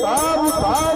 Para, para!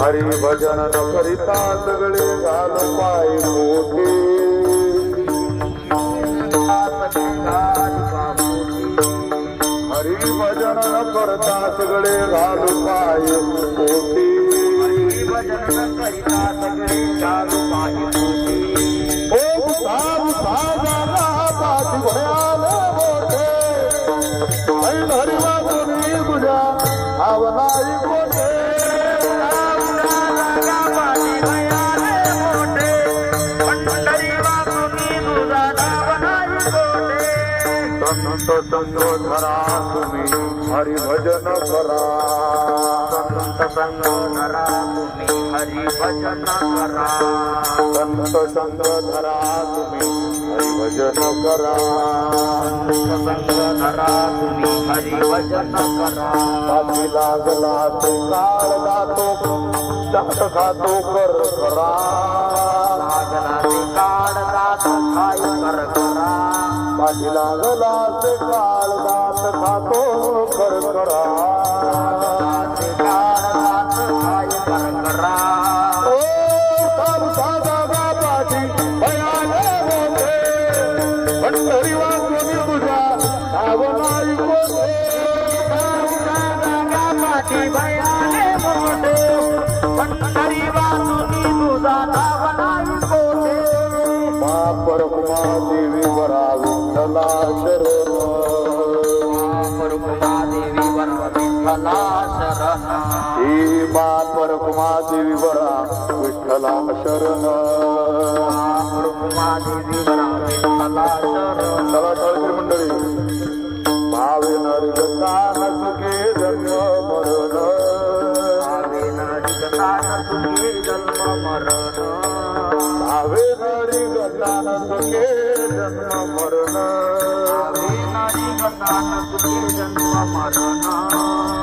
Hari भजन न करिता सगळे घाल पाय मोठे हरी भजन न करता सगळे घाल पाय मोठे भजन करिता संत संतोधरा तुम्ही हरिभजन करा. संत संग धरा तुम्ही हरी भजन करा संत संग धरा तुम्ही हरी भजन करा संग धरा तुम्ही हरी भजन करा पाठी लागला तो काळ जातो चाट खातो कर करा लागला ते काढ दात खाय कर करा लागला ते काळ दात खातो करकरा ते काढ दात खाय कर ओ साधू साधा पाठी भयाले मोठे पंढरी वाजून तुझ्या आवनाई कोठे? पाठी भयाले मोठे पंढरी देवी वरा विठ्ठला शरण. परुमा देवी वर विठ्ठला शरण चला चालते मंडळी भावे निर्गतान सुखे जन्म मरण भावे नरिगतान सुखे जन्म मरण. भावे निर्गतान सुखे जन्म मरण भावे नरिगतान सुखे जन्म मरण.